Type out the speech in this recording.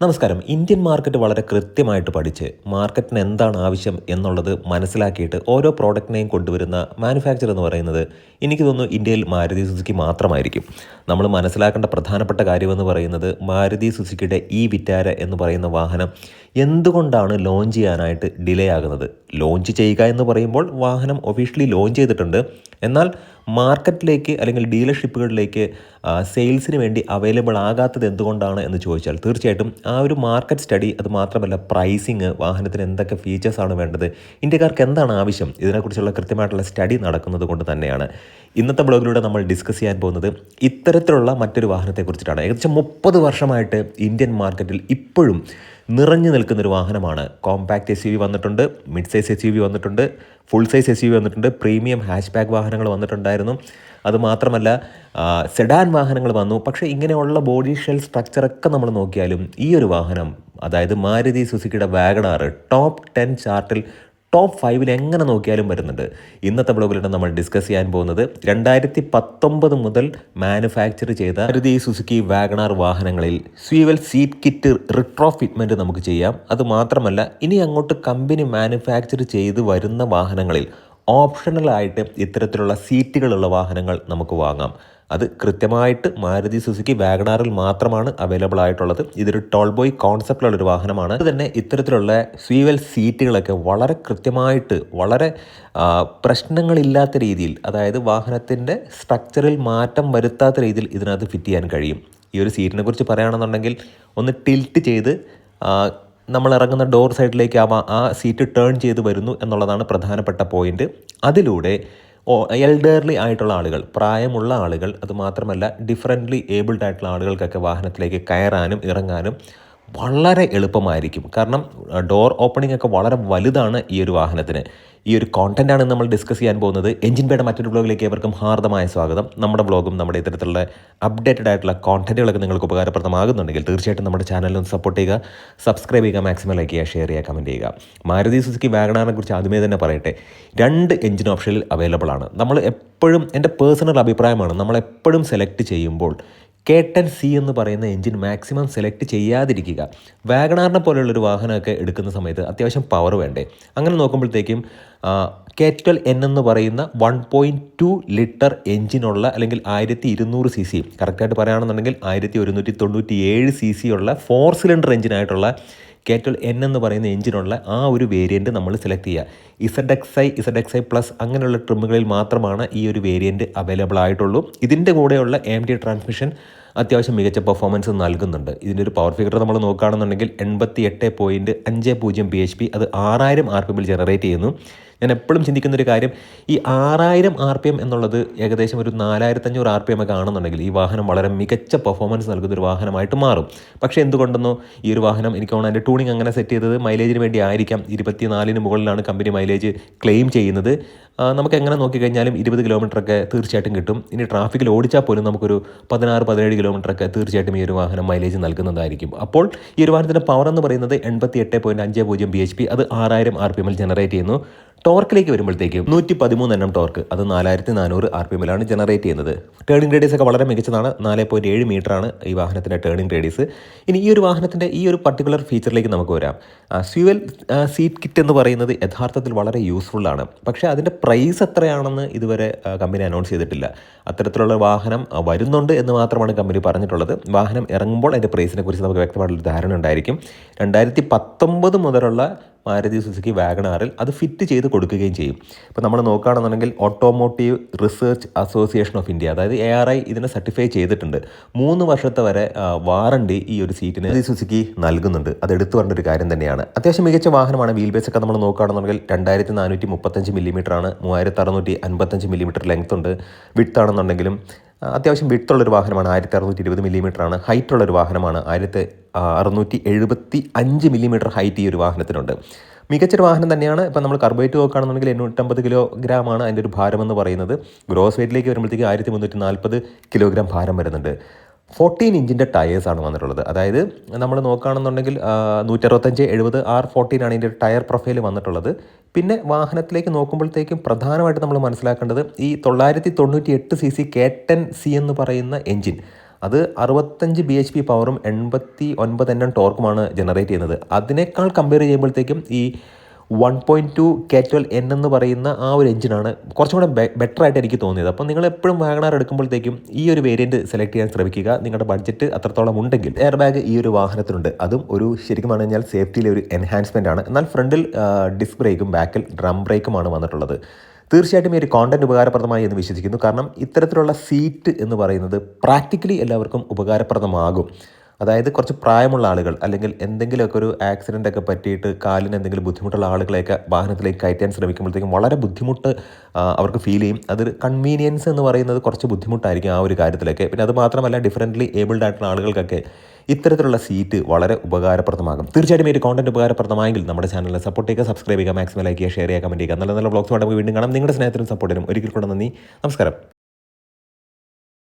നമസ്കാരം. Indian market വളരെ കൃത്യമായിട്ട് പഠിച്ച് മാർക്കറ്റിന് എന്താണ് ആവശ്യം എന്നുള്ളത് മനസ്സിലാക്കിയിട്ട് ഓരോ പ്രോഡക്റ്റിനെയും കൊണ്ടുവരുന്ന മാനുഫാക്ചർ എന്ന് പറയുന്നത് എനിക്ക് തോന്നുന്നു ഇന്ത്യയിൽ മാരുതി സുസുക്കി മാത്രമായിരിക്കും. നമ്മൾ മനസ്സിലാക്കേണ്ട പ്രധാനപ്പെട്ട കാര്യമെന്ന് പറയുന്നത് മാരുതി സുസുക്കിയുടെ ഈ വിറ്റാര എന്ന് പറയുന്ന വാഹനം എന്തുകൊണ്ടാണ് ലോഞ്ച് ചെയ്യാനായിട്ട് ഡിലേ ആകുന്നത്? ലോഞ്ച് ചെയ്യുക എന്ന് പറയുമ്പോൾ വാഹനം ഒഫീഷ്യലി ലോഞ്ച് ചെയ്തിട്ടുണ്ട്. എന്നാൽ മാർക്കറ്റിലേക്ക് അല്ലെങ്കിൽ ഡീലർഷിപ്പുകളിലേക്ക് സെയിൽസിന് വേണ്ടി അവൈലബിൾ ആകാത്തത് എന്തുകൊണ്ടാണ് എന്ന് ചോദിച്ചാൽ തീർച്ചയായിട്ടും ആ ഒരു മാർക്കറ്റ് സ്റ്റഡി അത് മാത്രമല്ല പ്രൈസിങ് വാഹനത്തിന് എന്തൊക്കെ ഫീച്ചേഴ്സാണ് വേണ്ടത് ഇന്ത്യക്കാർക്ക് എന്താണ് ആവശ്യം ഇതിനെക്കുറിച്ചുള്ള കൃത്യമായിട്ടുള്ള സ്റ്റഡി നടക്കുന്നത് കൊണ്ട് തന്നെയാണ്. ഇന്നത്തെ ബ്ലോഗിലൂടെ നമ്മൾ ഡിസ്കസ് ചെയ്യാൻ പോകുന്നത് ഇത്തരത്തിലുള്ള മറ്റൊരു വാഹനത്തെക്കുറിച്ചിട്ടാണ്. ഏകദേശം മുപ്പത് വർഷമായിട്ട് ഇന്ത്യൻ മാർക്കറ്റിൽ ഇപ്പോഴും നിറഞ്ഞു നിൽക്കുന്നൊരു വാഹനമാണ്. കോമ്പാക്റ്റ് എസ് യു വി വന്നിട്ടുണ്ട് mid size S U V വന്നിട്ടുണ്ട് full size S U V വന്നിട്ടുണ്ട് പ്രീമിയം ഹാഷ് ബാക്ക് വാഹനങ്ങൾ വന്നിട്ടുണ്ടായിരുന്നു. അതുമാത്രമല്ല സെഡാൻ വാഹനങ്ങൾ വന്നു. പക്ഷേ ഇങ്ങനെയുള്ള ബോഡി ഷെൽ സ്ട്രക്ചറൊക്കെ നമ്മൾ നോക്കിയാലും ഈ ഒരു വാഹനം അതായത് മാരുതി സുസുക്കിയുടെ വാഗണാറ് ടോപ്പ് ടെൻ ചാർട്ടിൽ ടോപ്പ് ഫൈവിൽ എങ്ങനെ നോക്കിയാലും വരുന്നുണ്ട്. ഇന്നത്തെ ബ്ലോഗിലാണ് നമ്മൾ ഡിസ്കസ് ചെയ്യാൻ പോകുന്നത്. രണ്ടായിരത്തി പത്തൊമ്പത് മുതൽ മാനുഫാക്ചർ ചെയ്ത മാരുതി സുസുക്കി വാഗണാർ വാഹനങ്ങളിൽ swivel seat kit retro fitment നമുക്ക് ചെയ്യാം. അത് മാത്രമല്ല ഇനി അങ്ങോട്ട് കമ്പനി മാനുഫാക്ചർ ചെയ്ത് വരുന്ന വാഹനങ്ങളിൽ ഓപ്ഷണലായിട്ട് ഇത്തരത്തിലുള്ള സീറ്റുകളുള്ള വാഹനങ്ങൾ നമുക്ക് വാങ്ങാം. അത് കൃത്യമായിട്ട് മാരുതി സുസുക്കി വാഗണാറിൽ മാത്രമാണ് അവൈലബിൾ ആയിട്ടുള്ളത് ഇതൊരു ടോൾ ബോയ് കോൺസെപ്റ്റിലുള്ള ഒരു വാഹനമാണ്. അത് തന്നെ ഇത്തരത്തിലുള്ള സ്വീവൽ സീറ്റുകളൊക്കെ വളരെ കൃത്യമായിട്ട് വളരെ പ്രശ്നങ്ങളില്ലാത്ത രീതിയിൽ അതായത് വാഹനത്തിന്റെ സ്ട്രക്ചറിൽ മാറ്റം വരുത്താത്ത രീതിയിൽ ഇതിനകത്ത് ഫിറ്റ് ചെയ്യാൻ കഴിയും. ഈ ഒരു സീറ്റിനെ കുറിച്ച് പറയുകയാണെന്നുണ്ടെങ്കിൽ ഒന്ന് ടിൽറ്റ് ചെയ്ത് നമ്മൾ ഇറങ്ങുന്ന ഡോർ സൈഡിലേക്ക് ആ ആ സീറ്റ് ടേൺ ചെയ്ത് വരുന്നു എന്നുള്ളതാണ് പ്രധാനപ്പെട്ട പോയിന്റ് അതിലൂടെ എൽഡർലി ആയിട്ടുള്ള ആളുകൾ പ്രായമുള്ള ആളുകൾ അതുമാത്രമല്ല ഡിഫറെന്റ്ലി ഏബിൾഡ് ആയിട്ടുള്ള ആളുകൾക്കൊക്കെ വാഹനത്തിലേക്ക് കയറാനും ഇറങ്ങാനും വളരെ എളുപ്പമായിരിക്കും. കാരണം ഡോർ ഓപ്പണിംഗ് ഒക്കെ വളരെ വലുതാണ് ഈ ഒരു വാഹനത്തിന്. ഈ ഒരു കോണ്ടന്റാണ് നമ്മൾ ഡിസ്കസ് ചെയ്യാൻ പോകുന്നത്. എഞ്ചിൻ പേയുടെ മറ്റൊരു ബ്ലോഗിലേക്ക് ഏവർക്കും ഹാർദമായ സ്വാഗതം. നമ്മുടെ ബ്ലോഗും നമ്മുടെ ഇത്തരത്തിലുള്ള അപ്ഡേറ്റഡ് ആയിട്ടുള്ള കോണ്ടന്റുകളൊക്കെ നിങ്ങൾക്ക് ഉപകാരപ്രദമാകുന്നുണ്ടെങ്കിൽ തീർച്ചയായിട്ടും നമ്മുടെ ചാനലിൽ സപ്പോർട്ട് ചെയ്യുക. സബ്സ്ക്രൈബ് ചെയ്യുക മാക്സിമം ലൈക്ക് ചെയ്യുക ഷെയർ ചെയ്യുക കമന്റ് ചെയ്യുക. മാരുതി സുസുക്കി വാഗണാറിനെ കുറിച്ച് ആദ്യമേ തന്നെ പറയട്ടെ. രണ്ട് എഞ്ചിൻ ഓപ്ഷനിൽ അവൈലബിൾ ആണ്. നമ്മൾ എപ്പോഴും എന്റെ പേഴ്സണൽ അഭിപ്രായമാണ്. നമ്മളെപ്പോഴും സെലക്ട് ചെയ്യുമ്പോൾ കെ ടെൻ സി എന്ന് പറയുന്ന എഞ്ചിൻ മാക്സിമം സെലക്ട് ചെയ്യാതിരിക്കുക. വാഗണാറിനെ പോലെയുള്ളൊരു വാഹനമൊക്കെ എടുക്കുന്ന സമയത്ത് അത്യാവശ്യം പവർ വേണ്ടേ? അങ്ങനെ നോക്കുമ്പോഴത്തേക്കും കെ ട്വൽവ് എൻ എന്ന് പറയുന്ന വൺ പോയിന്റ് ടു ലിറ്റർ എഞ്ചിനുള്ള അല്ലെങ്കിൽ ആയിരത്തി ഇരുന്നൂറ് സി സി കറക്റ്റായിട്ട് പറയുകയാണെന്നുണ്ടെങ്കിൽ ആയിരത്തി ഒരുന്നൂറ്റി തൊണ്ണൂറ്റി ഏഴ് സി സി ഉള്ള ഫോർ സിലിണ്ടർ എഞ്ചിനായിട്ടുള്ള ട്വൽ എൻ എന്ന് പറയുന്ന എഞ്ചിനുള്ള ആ ഒരു വേരിയന്റ് നമ്മൾ സെലക്ട് ചെയ്യുക. Z X I Z X I plus അങ്ങനെയുള്ള ട്രിമ്മുകളിൽ മാത്രമാണ് ഈ ഒരു വേരിയന്റ് അവൈലബിൾ ആയിട്ടുള്ളൂ. ഇതിന്റെ കൂടെയുള്ള എം ടി ട്രാൻസ്മിഷൻ അത്യാവശ്യം മികച്ച പെർഫോമൻസ് നൽകുന്നുണ്ട്. ഇതിന്റെ ഒരു പവർ ഫിഗർ നമ്മൾ നോക്കുകയാണെന്നുണ്ടെങ്കിൽ എൺപത്തി എട്ട് പോയിന്റ് അഞ്ച് പൂജ്യം പി എച്ച് പി അത് ആറായിരം ആർ പി എമ്മിൽ ജനറേറ്റ് ചെയ്യുന്നു. ഞാൻ എപ്പോഴും ചിന്തിക്കുന്ന ഒരു കാര്യം ഈ ആറായിരം ആർ പി എം എന്നുള്ളത് ഏകദേശം ഒരു നാലായിരത്തഞ്ഞൂറ് ആർ പി എം ഒക്കെ ആണെന്നുണ്ടെങ്കിൽ ഈ വാഹനം വളരെ മികച്ച പെർഫോമൻസ് നൽകുന്ന ഒരു വാഹനമായിട്ട് മാറും. പക്ഷേ എന്തുകൊണ്ടെന്നോ ഈ ഒരു വാഹനം എനിക്ക് തോന്നുന്നു അതിന്റെ ടൂണിങ് അങ്ങനെ സെറ്റ് ചെയ്തത് മൈലേജിന് വേണ്ടി ആയിരിക്കാം. ഇരുപത്തിനാലിന് മുകളിലാണ് കമ്പനി മൈലേജ് ക്ലെയിം ചെയ്യുന്നത്. നമുക്ക് എങ്ങനെ നോക്കിക്കഴിഞ്ഞാലും ഇരുപത് കിലോമീറ്ററൊക്കെ തീർച്ചയായിട്ടും കിട്ടും. ഇനി ട്രാഫിക്കിൽ ഓടിച്ചാൽ പോലും നമുക്കൊരു പതിനാറ് പതിനേഴ് കിലോമീറ്ററൊക്കെ തീർച്ചയായിട്ടും ഈ ഒരു വാഹനം മൈലേജ് നൽകുന്നതായിരിക്കും. അപ്പോൾ ഈ ഒരു വാഹനത്തിന്റെ പവർ എന്ന് പറയുന്നത് എൺപത്തി എട്ട് പോയിന്റ് അഞ്ച് പൂജ്യം ബി എച്ച് പി അത് ആറായിരം ആർ പി എമ്മിൽ ജനറേറ്റ് ചെയ്യുന്നു. ടോർക്കിലേക്ക് വരുമ്പോഴത്തേക്കും നൂറ്റി പതിമൂന്ന് എണ്ണം ടോർക്ക് അത് നാലായിരത്തി നാനൂറ് ആർ പി എമ്മിലാണ് ജനറേറ്റ് ചെയ്യുന്നത്. ടേണിംഗ് റേഡിയസ് ഒക്കെ വളരെ മികച്ചതാണ് നാല് പോയിന്റ് ഏഴ് മീറ്ററാണ് ഈ വാഹനത്തിന്റെ ടേണിംഗ് റേഡിയസ് ഇനി ഈ ഒരു വാഹനത്തിന്റെ ഈ ഒരു പർട്ടിക്കുലർ ഫീച്ചറിലേക്ക് നമുക്ക് വരാം. സ്യൂവൽ സീറ്റ് കിറ്റ് എന്ന് പറയുന്നത് യഥാർത്ഥത്തിൽ വളരെ യൂസ്ഫുൾ ആണ്. പക്ഷേ അതിന്റെ പ്രൈസ് എത്രയാണെന്ന് ഇതുവരെ കമ്പനി അനൗൺസ് ചെയ്തിട്ടില്ല. അത്തരത്തിലുള്ള വാഹനം വരുന്നുണ്ട് എന്ന് മാത്രമാണ് കമ്പനി പറഞ്ഞിട്ടുള്ളത്. വാഹനം ഇറങ്ങുമ്പോൾ അതിന്റെ പ്രൈസിനെ കുറിച്ച് നമുക്ക് വ്യക്തമായിട്ടുള്ള ധാരണ ഉണ്ടായിരിക്കും. രണ്ടായിരത്തി പത്തൊമ്പത് മുതലുള്ള മാരുതി സുസുക്കി വാഗണാറിൽ അത് ഫിറ്റ് ചെയ്ത് കൊടുക്കുകയും ചെയ്യും. ഇപ്പോൾ നമ്മൾ നോക്കുകയാണെന്നുണ്ടെങ്കിൽ automotive research association of India അതായത് എ ആർ ഐ ഇതിനെ സർട്ടിഫൈ ചെയ്തിട്ടുണ്ട്. മൂന്ന് വർഷത്തെ വരെ വാറണ്ടി ഈ ഒരു സീറ്റിന് സുസുക്കി നൽകുന്നുണ്ട്. അത് എടുത്തു പറഞ്ഞ ഒരു കാര്യം തന്നെയാണ്. അത്യാവശ്യം മികച്ച വാഹനമാണ്. വീൽ ബേസ് ഒക്കെ നമ്മൾ നോക്കുകയാണെന്നുണ്ടെങ്കിൽ രണ്ടായിരത്തി നാനൂറ്റി മുപ്പത്തഞ്ച് മില്ലിമീറ്റർ ആണ്. മൂവായിരത്തി അറുന്നൂറ്റി അൻപത്തഞ്ച് മില്ലിമീറ്റർ ലെങ്ത് ഉണ്ട്. വിട്ട് ആണെന്നുണ്ടെങ്കിലും അത്യാവശ്യം വിട്ടുള്ളൊരു വാഹനമാണ് ആയിരത്തി അറുന്നൂറ്റി ഇരുപത് മില്ലിമീറ്റർ ആണ് ഹൈറ്റ് ഉള്ളൊരു വാഹനമാണ്. ആയിരത്തി അറുന്നൂറ്റി എഴുപത്തി അഞ്ച് മില്ലിമീറ്റർ ഹൈറ്റ് ഈ ഒരു വാഹനത്തിനുണ്ട്. മികച്ചൊരു വാഹനം തന്നെയാണ്. ഇപ്പം നമ്മൾ കർബേറ്റ് നോക്കുകയാണെന്നുണ്ടെങ്കിൽ എണ്ണൂറ്റമ്പത് കിലോഗ്രാമാണ് അതിന്റെ ഒരു ഭാരമെന്ന് പറയുന്നത്. ഗ്രോസ് വെയിറ്റിലേക്ക് വരുമ്പോഴത്തേക്ക് ആയിരത്തി മുന്നൂറ്റി നാൽപ്പത് കിലോഗ്രാം ഭാരം വരുന്നുണ്ട്. ഫോർട്ടീൻ ഇഞ്ചിന്റെ ടയേഴ്സാണ് വന്നിട്ടുള്ളത്. അതായത് നമ്മൾ നോക്കുകയാണെന്നുണ്ടെങ്കിൽ നൂറ്ററുപത്തഞ്ച് എഴുപത് ആർ ഫോർട്ടീൻ ആണ് ഇതിന്റെ ടയർ പ്രൊഫൈൽ വന്നിട്ടുള്ളത്. പിന്നെ വാഹനത്തിലേക്ക് നോക്കുമ്പോഴത്തേക്കും പ്രധാനമായിട്ട് നമ്മൾ മനസ്സിലാക്കേണ്ടത് ഈ തൊള്ളായിരത്തി തൊണ്ണൂറ്റി എട്ട് C C K ten C എന്ന് പറയുന്ന എഞ്ചിൻ അത് അറുപത്തഞ്ച് ബി എച്ച് പി പവറും എൺപത്തി ഒൻപത് എണ്ണം ടോർക്കുമാണ് ജനറേറ്റ് ചെയ്യുന്നത്. അതിനേക്കാൾ കമ്പയർ ചെയ്യുമ്പോഴത്തേക്കും ഈ one point two K twelve N എന്ന് പറയുന്ന ആ ഒരു എഞ്ചിനാണ് കുറച്ചും കൂടെ ബെറ്റർ ആയിട്ട് എനിക്ക് തോന്നിയത്. അപ്പോൾ നിങ്ങൾ എപ്പോഴും വാഗണാർ എടുക്കുമ്പോഴത്തേക്കും ഈ ഒരു വേരിയന്റ് സെലക്ട് ചെയ്യാൻ ശ്രമിക്കുക. നിങ്ങളുടെ ബഡ്ജറ്റ് അത്രത്തോളം ഉണ്ടെങ്കിൽ. എയർ ബാഗ് ഈ ഒരു വാഹനത്തിനുണ്ട്. അതും ഒരു ശരിക്കും പറഞ്ഞു കഴിഞ്ഞാൽ സേഫ്റ്റിയിലെ ഒരു എൻഹാൻസ്മെന്റ് ആണ്. എന്നാൽ ഫ്രണ്ടിൽ ഡിസ്ക് ബ്രേക്കും ബാക്കിൽ ഡ്രം ബ്രേക്കുമാണ് വന്നിട്ടുള്ളത്. തീർച്ചയായിട്ടും ഈ ഒരു കോണ്ടന്റ് ഉപകാരപ്രദമായി എന്ന് വിശ്വസിക്കുന്നു. കാരണം ഇത്തരത്തിലുള്ള സീറ്റ് എന്ന് പറയുന്നത് പ്രാക്ടിക്കലി എല്ലാവർക്കും ഉപകാരപ്രദമാകും. അതായത് കുറച്ച് പ്രായമുള്ള ആളുകൾ അല്ലെങ്കിൽ എന്തെങ്കിലുമൊക്കെ ഒരു ആക്സിഡന്റ് ഒക്കെ പറ്റിയിട്ട് കാലിന് എന്തെങ്കിലും ബുദ്ധിമുട്ടുള്ള ആളുകളെയൊക്കെ വാഹനത്തിലേക്ക് കയറ്റാൻ ശ്രമിക്കുമ്പോഴത്തേക്കും വളരെ ബുദ്ധിമുട്ട് അവർക്ക് ഫീൽ ചെയ്യും. അതൊരു കൺവീനിയൻസ് എന്ന് പറയുന്നത് കുറച്ച് ബുദ്ധിമുട്ടായിരിക്കും ആ ഒരു കാര്യത്തിലൊക്കെ. പിന്നെ അത് മാത്രമല്ല ഡിഫറന്റ്ലി ഏബിൾഡ് ആയിട്ടുള്ള ആളുകൾക്കൊക്കെ ഇത്തരത്തിലുള്ള സീറ്റ് വളരെ ഉപകാരപ്രദമാകും. തീർച്ചയായിട്ടും ഈ ഒരു കോണ്ടന്റ് ഉപകാരപ്രദമായെങ്കിൽ നമ്മുടെ ചാനലിനെ സപ്പോർട്ട് ചെയ്യുക സബ്സ്ക്രൈബ് ചെയ്യുക മാക്സിമം ലൈക്ക് ചെയ്യുക ഷെയർ ചെയ്യുക കമന്റ് ചെയ്യുക. നല്ല നല്ല ബ്ലോഗ്സ് നമുക്ക് വീണ്ടും കാണാം. നിങ്ങളുടെ സ്നേഹത്തിനും സപ്പോർട്ടിനും ഒരിക്കൽ കൂടെ നന്ദി. നമസ്കാരം.